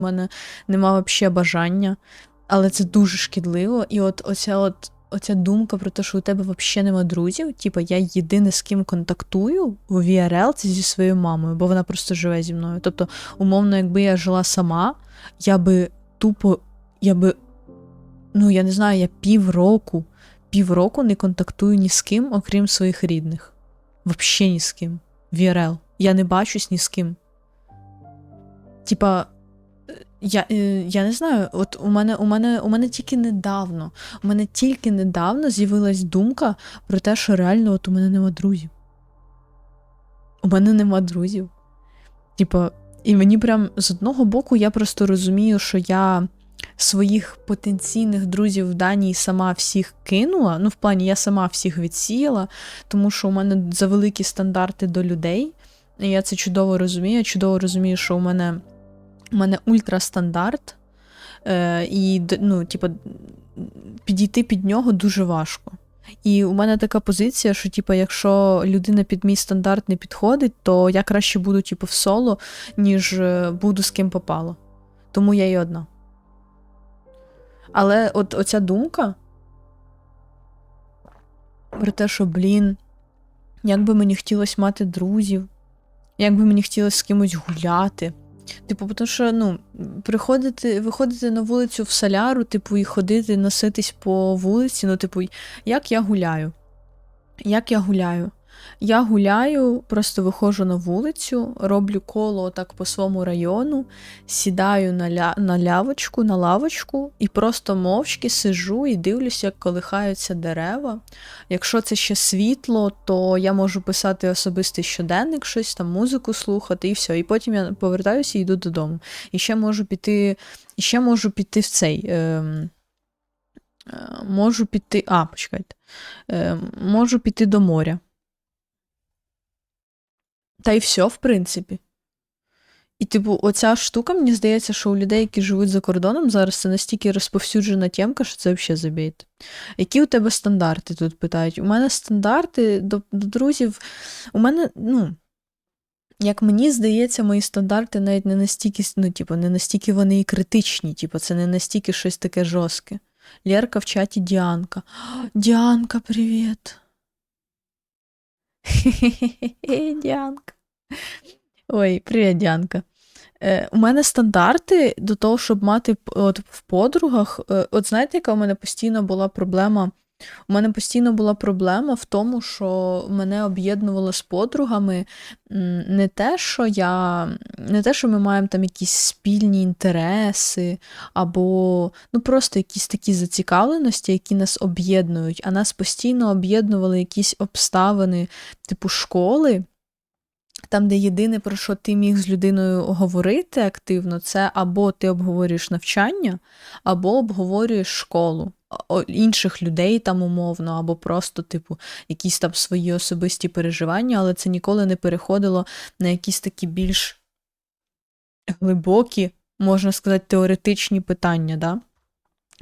У мене нема взагалі бажання, але це дуже шкідливо. І от оця от. Оця думка про те, що у тебе взагалі нема друзів, типа я єдине з ким контактую в VRL, це зі своєю мамою, бо вона просто живе зі мною. Тобто, умовно, якби я жила сама, я би тупо, я би, ну я не знаю, я півроку, півроку не контактую ні з ким, окрім своїх рідних. Взагалі ні з ким. VRL. Я не бачусь ні з ким. Типа, я е, я не знаю, от у мене у мене, у мене тільки недавно, у мене тільки недавно з'явилась думка про те, що реально от у мене нема друзів. У мене нема друзів. Типа, і мені прям з одного боку я просто розумію, що я своїх потенційних друзів в Данії сама всіх кинула. Ну, в плані я сама всіх відсіяла, тому що у мене завеликі стандарти до людей. І я це чудово розумію. Я чудово розумію, що у мене у мене ультрастандарт, е, і ну, типу, підійти під нього дуже важко. І у мене така позиція, що типу, якщо людина під мій стандарт не підходить, то я краще буду типу, в соло, ніж е, буду з ким попало. Тому я і одна. Але от оця думка про те, що, блін, як би мені хотілося мати друзів, як би мені хотілося з кимось гуляти. Типу, тому що ну, приходити, виходити на вулицю в соляру, типу, і ходити, носитись по вулиці, ну, типу, як я гуляю? Як я гуляю? Я гуляю, просто виходжу на вулицю, роблю коло так по своєму району, сідаю на ля... на лявочку, на лавочку і просто мовчки сижу і дивлюся, як колихаються дерева. Якщо це ще світло, то я можу писати особистий щоденник, щось там, музику слухати, і все. І потім я повертаюся і йду додому. І ще можу піти, ще можу піти в цей. Е... Можу піти. А, почекайте. Е, Можу піти до моря. Та й все, в принципі. І, типу, оця штука, мені здається, що у людей, які живуть за кордоном, зараз це настільки розповсюджена тємка, що це взагалі забійте. Які у тебе стандарти тут питають? У мене стандарти до, до друзів. У мене, ну, як мені здається, мої стандарти навіть не настільки, ну, типу, не настільки вони і критичні, типу, це не настільки щось таке жорстке. Лєрка в чаті Діанка. Діанка, привіт! Діанка. Ой, привіт, Діанка. Е, У мене стандарти до того, щоб мати от, в подругах. Е, от знаєте, яка у мене постійно була проблема? У мене постійно була проблема в тому, що мене об'єднувало з подругами не те, що я, не те, що ми маємо там якісь спільні інтереси, або ну просто якісь такі зацікавленості, які нас об'єднують, а нас постійно об'єднували якісь обставини, типу школи. Там, де єдине, про що ти міг з людиною говорити активно, це або ти обговорюєш навчання, або обговорюєш школу інших людей там умовно, або просто, типу, якісь там свої особисті переживання, але це ніколи не переходило на якісь такі більш глибокі, можна сказати, теоретичні питання. да?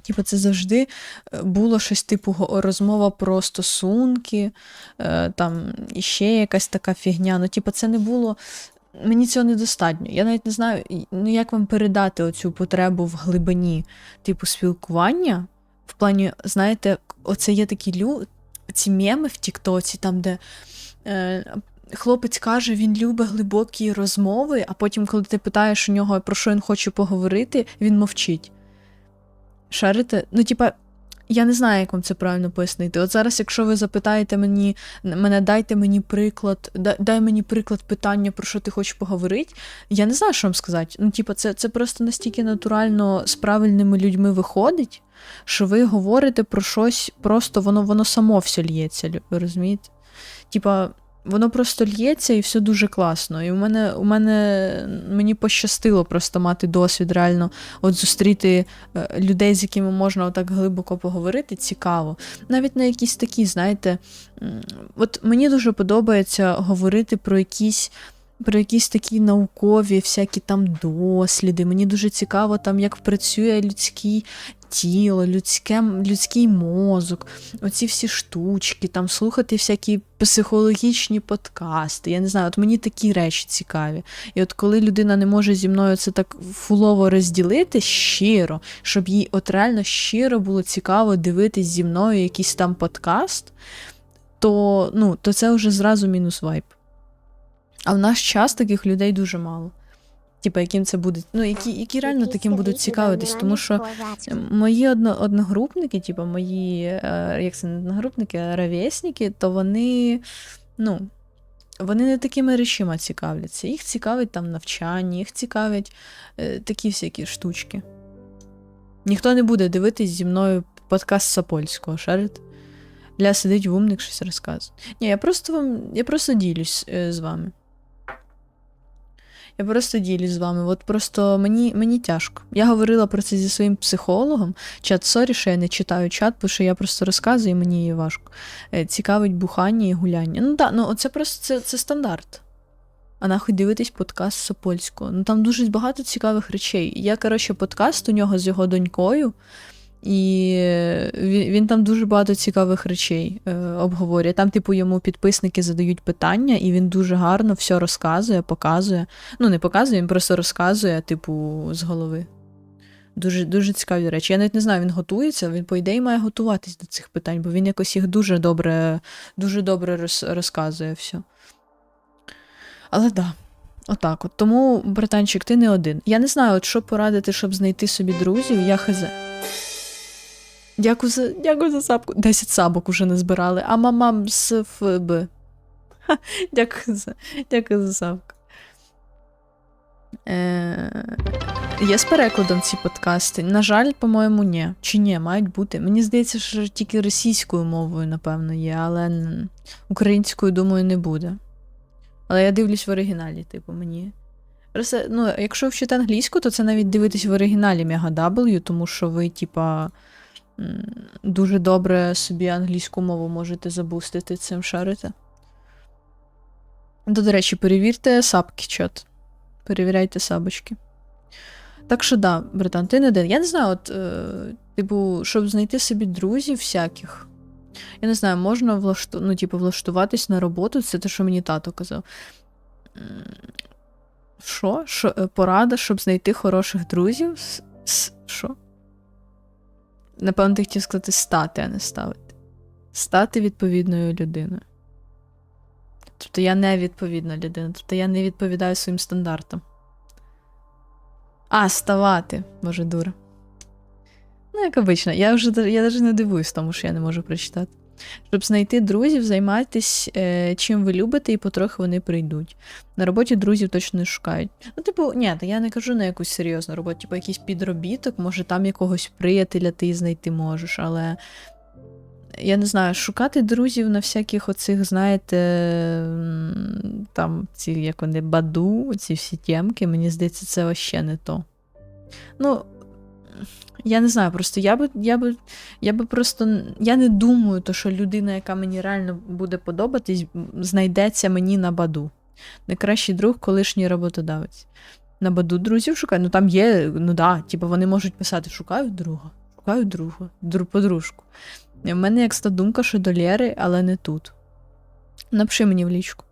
Типу, це завжди е, було щось типу розмова про стосунки, е, там іще якась така фігня. Ну, типу, це не було. Мені цього недостатньо. Я навіть не знаю, ну як вам передати оцю потребу в глибині, типу, спілкування. В плані, знаєте, оце є такі лю... ці меми в Тіктоці, там, де е, хлопець каже, він любить глибокі розмови, а потім, коли ти питаєш у нього, про що він хоче поговорити, він мовчить. Шарите? Ну, типа, я не знаю, як вам це правильно пояснити. От зараз, якщо ви запитаєте мені, мене дайте мені приклад, дай мені приклад питання, про що ти хочеш поговорити, я не знаю, що вам сказати. Ну, типа, це це просто настільки натурально з правильними людьми виходить, що ви говорите про щось, просто воно воно само все лється, розумієте? Типа, воно просто лється і все дуже класно. І у мене у мене мені пощастило просто мати досвід, реально от зустріти е, людей, з якими можна отак глибоко поговорити, цікаво. Навіть на якісь такі, знаєте, от мені дуже подобається говорити про якісь про якісь такі наукові всякі там досліди. Мені дуже цікаво, там, як працює людський тіло, людське, людський мозок, оці всі штучки, там слухати всякі психологічні подкасти. Я не знаю, от мені такі речі цікаві. І от коли людина не може зі мною це так фулово розділити щиро, щоб їй от реально щиро було цікаво дивитись зі мною якийсь там подкаст, то, ну, то це вже зразу мінус вайп. А в наш час таких людей дуже мало. Типа, яким це буде, ну, які, які реально таким будуть цікавитись, тому що мої одно, одногрупники, типу, мої, е, як це не одногрупники, а ровесники, то вони, ну, вони не такими речима цікавляться. Їх цікавить там навчання, їх цікавлять е, такі всякі штучки. Ніхто не буде дивитись зі мною подкаст Сапольського, шарите? Ля сидить в умник щось розказує. Ні, я просто вам, я просто ділюсь е, з вами. Я просто ділюсь з вами. От просто мені мені тяжко. Я говорила про це зі своїм психологом. Чат, сорі, що я не читаю чат, бо що я просто розказую, і мені важко. Е, Цікавить бухання і гуляння. Ну так, ну це просто це, це стандарт. А нахуй дивитись подкаст Сопольського. Ну там дуже багато цікавих речей. Я, коротше, подкаст у нього з його донькою. І він, він там дуже багато цікавих речей е, обговорює. Там, типу, йому підписники задають питання, і він дуже гарно все розказує, показує. Ну, не показує, він просто розказує, типу, з голови. Дуже дуже цікаві речі. Я навіть не знаю, він готується, він, по ідеї, має готуватись до цих питань, бо він якось їх дуже добре дуже добре роз, розказує все. Але. Да. Отак от. Тому, братанчик, ти не один. Я не знаю, от що порадити, щоб знайти собі друзів, я хз. Дякую за дякую за сапку. Десять сабок уже не збирали, а мамам з ФБ. Дякую за дякую за сапку. Е, Є з перекладом ці подкасти. На жаль, по-моєму, ні. Чи ні, мають бути. Мені здається, що тільки російською мовою, напевно, є, але українською, думаю, не буде. Але я дивлюсь в оригіналі, типу, мені. Ну, Якщо вчити англійську, то це навіть дивитись в оригіналі Mega тому що ви, типа дуже добре собі англійську мову можете забустити цим шарите. До, до речі, перевірте сапки чат. Перевіряйте сабочки. Так що, да, братан, ти не один. Я не знаю, от, е, типу, щоб знайти собі друзів всяких. Я не знаю, можна влашту... ну, типу, влаштуватись на роботу, це те, що мені тато казав. Що? Що? Е, порада, щоб знайти хороших друзів? Що? Напевно, ти хотів сказати стати, а не ставити. Стати відповідною людиною. Тобто я не відповідна людина, тобто я не відповідаю своїм стандартам. А, ставати, може, дура. Ну, як обично, я вже я навіть не дивуюсь тому, що я не можу прочитати. Щоб знайти друзів, займайтесь е, чим ви любите, і потрохи вони прийдуть. На роботі друзів точно не шукають. Ну, типу, ні, я не кажу на якусь серйозну роботу, типу якийсь підробіток, може там якогось приятеля ти знайти можеш, але. Я не знаю, шукати друзів на всяких оцих, знаєте, там, ці, як вони, баду, ці всі тємки, мені здається, це вообще не то. Ну, я не знаю, просто я би я би, я би просто я не думаю, то, що людина, яка мені реально буде подобатись, знайдеться мені на баду. Найкращий друг, колишній роботодавець. На баду друзів шукаю. Ну там є, ну да, типу вони можуть писати: шукаю друга, шукаю друга, друг, подружку. У мене як ста думка, що до Лєри, але не тут. Напиши мені в лічку.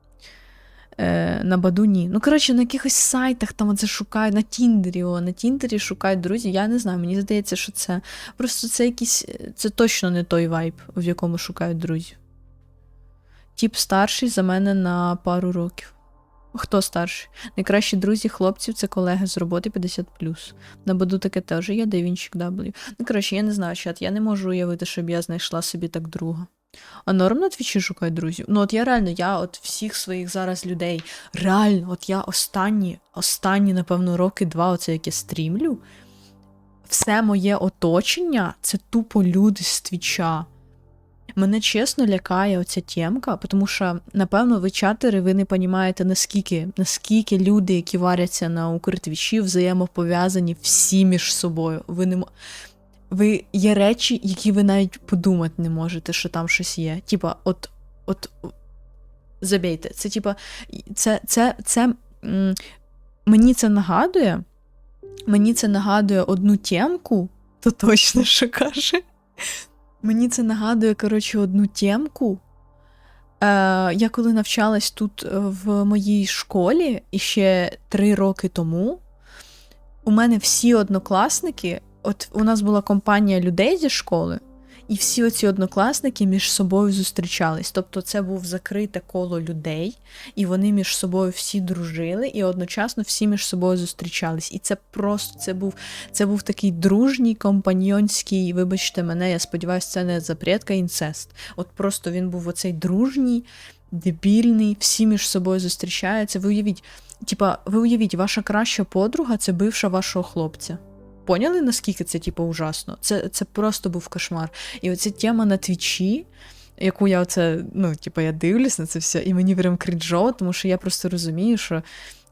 Е, На Бадуні. Ну, коротше, на якихось сайтах там оце шукають, на Тіндері, о, на Тіндері шукають друзі. Я не знаю, мені здається, що це. Просто це якийсь. Це точно не той вайб, в якому шукають друзів. Тіп старший за мене на пару років. Хто старший? Найкращі друзі хлопців це колеги з роботи 50. На Баду таке теж є, Девінчик W. Ну, коротше, я не знаю, чат, я не можу уявити, щоб я знайшла собі так друга. А норм на твічі шукати друзів. Ну, от я реально, я от всіх своїх зараз людей, реально, от я останні, останні, напевно, роки два, оце як я стрімлю, все моє оточення це тупо люди з твіча. Мене чесно лякає оця тємка, тому що, напевно, ви чатери, ви не розумієте, наскільки наскільки люди, які варяться на укртвічі, взаємопов'язані всі між собою. Ви не ви є речі, які ви навіть подумати не можете, що там щось є. Типа, от, от Забійте. Це, типа, це, це, це, м, мені це нагадує. Мені це нагадує одну темку, то точно що каже. Мені це нагадує, коротше, одну темку. Е, я коли навчалась тут е, в моїй школі ще три роки тому, у мене всі однокласники, от у нас була компанія людей зі школи, і всі оці однокласники між собою зустрічались. Тобто це був закрите коло людей, і вони між собою всі дружили, і одночасно всі між собою зустрічались. І це просто це був це був такий дружній, компаньйонський, вибачте мене, я сподіваюся, це не запретка інцест. От просто він був оцей дружній, дебільний, всі між собою зустрічаються. Ви уявіть, типа, ви уявіть, ваша краща подруга це бивша вашого хлопця. Поняли, наскільки це, типу, ужасно? Це це просто був кошмар. І оця тема на твічі, яку я оце, ну, типу, я дивлюсь на це все, і мені прям крінжово, тому що я просто розумію, що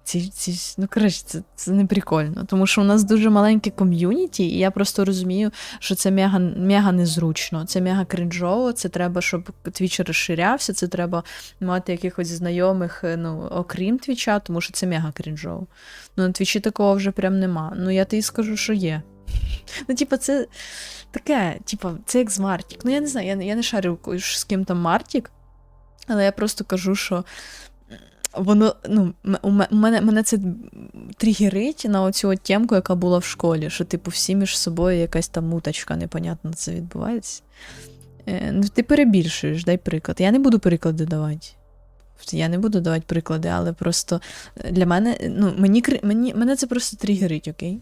ці, ці, ну, коротше, це, це не прикольно. Тому що у нас дуже маленьке ком'юніті, і я просто розумію, що це мега, мега незручно, це мега крінжово, це треба, щоб твіч розширявся, це треба мати якихось знайомих, ну, окрім твіча, тому що це мега крінжово. Ну, на твічі такого вже прям нема. Ну, я тобі скажу, що є. Ну, типа, це таке, типа, це як з Мартік. Ну, я не знаю, я, я не шарю з ким там Мартік, але я просто кажу, що воно, ну, у мене мене це тригерить на оцю от темку, яка була в школі, що, типу, всі між собою якась там муточка, непонятно це відбувається. Е, ну, Ти перебільшуєш, дай приклад. Я не буду приклади давати. Я не буду давати приклади, але просто для мене, ну, мені, мені, мене це просто тригерить, окей?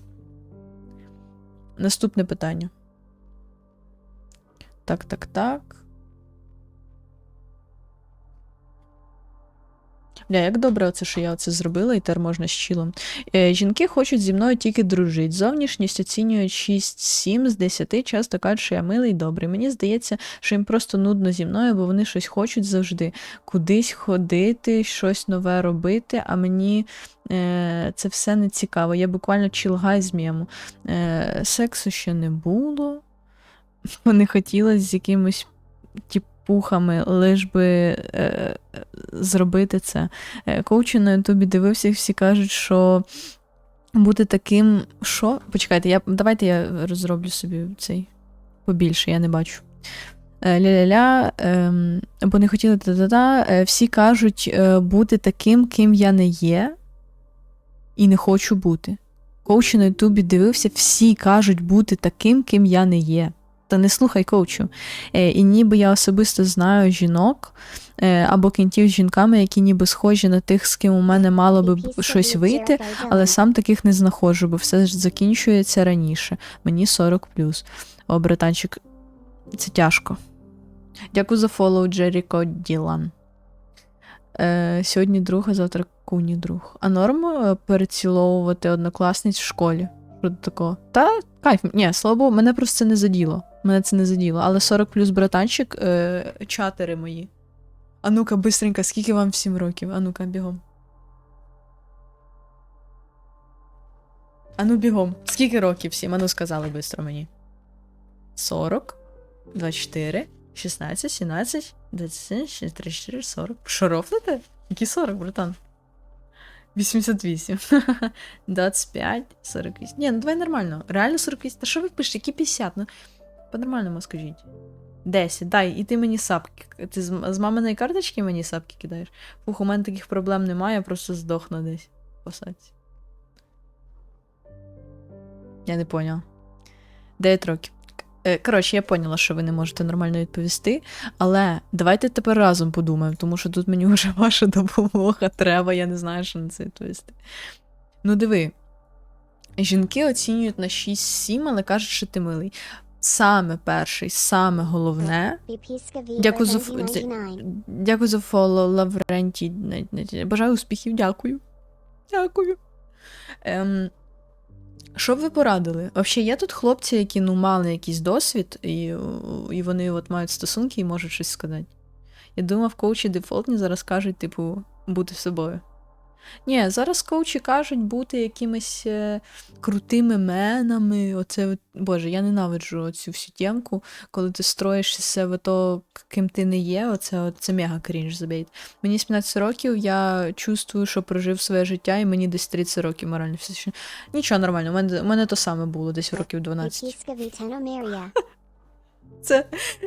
Наступне питання. Так, так, так. Бля, як добре, оце, що я це зробила, і тепер можна з чілом. Е, Жінки хочуть зі мною тільки дружити. Зовнішність оцінюють 6-7 з 10, часто кажуть, що я милий і добрий. Мені здається, що їм просто нудно зі мною, бо вони щось хочуть завжди. Кудись ходити, щось нове робити, а мені е, це все не цікаво. Я буквально чілгай з мєму. Е, Сексу ще не було. Вони хотіли з якимось. Тип, пухами, лиш би е, зробити це. Е, коучі на Ютубі дивився, всі кажуть, що бути таким. Що? Почекайте, я, давайте я розроблю собі цей побільше, я не бачу. Е, ля-ля-ля, ем, бо не хотіли та-та-та. Е, всі кажуть бути таким, ким я не є, і не хочу бути. Коучі на Ютубі дивився, всі кажуть бути таким, ким я не є та не слухай коучу. Е, і ніби я особисто знаю жінок е, або кінтів з жінками, які ніби схожі на тих, з ким у мене мало би щось вийти, але сам таких не знаходжу, бо все ж закінчується раніше. Мені 40 О, братанчик, це тяжко. Дякую за фоллоу, Джеріко Ділан. Е, Сьогодні друг, а завтра куні друг. А норм е, переціловувати однокласниць в школі? Що такого? Та кайф, ні, слава Богу, мене просто це не заділо. Мене це не заділо. Але 40 плюс братанчик, е, чатери мої. А ну-ка, бистренько, скільки вам 7 років? А ну-ка, бігом. А ну бігом. Скільки років всім? А ну сказали бистро мені. 40, 24, 16, 17, 27, 34, 40. Що рофлите? Які 40, братан? 88. 25, 48. Ні, ну давай нормально. Реально 48. Та що ви пишете? Які 50? Ну, по-нормальному скажіть. 10. Дай, і ти мені сапки. Ти з, з маминої карточки мені сапки кидаєш? Фух, у мене таких проблем немає, я просто здохну десь. Посадці. Я не поняв. 9 років. Е, коротше, я поняла, що ви не можете нормально відповісти, але давайте тепер разом подумаємо, тому що тут мені вже ваша допомога треба, я не знаю, що на це відповісти. Ну, диви. Жінки оцінюють на 6-7, але кажуть, що ти милий. Саме перший, саме головне. Дякую за дякую за фоло, Лавренті. Бажаю успіхів, дякую. Дякую. Ем, що б ви порадили? Взагалі, є тут хлопці, які ну, мали якийсь досвід, і і вони от мають стосунки і можуть щось сказати. Я думав, коучі дефолтні зараз кажуть, типу, бути собою. Ні, зараз коучі кажуть бути якимись е, крутими менами. Оце, боже, я ненавиджу цю всю тємку, коли ти строїш себе то, ким ти не є. Оце, це мега крінж забейт. Мені 17 років, я чувствую, що прожив своє життя, і мені десь 30 років морально. Нічого нормально, у мене, у мене то саме було десь років 12. Це,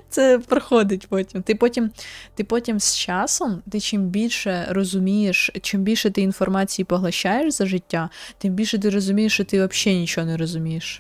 це проходить потім. Ти потім, ти потім з часом, ти чим більше розумієш, чим більше ти інформації поглощаєш за життя, тим більше ти розумієш, що ти взагалі нічого не розумієш.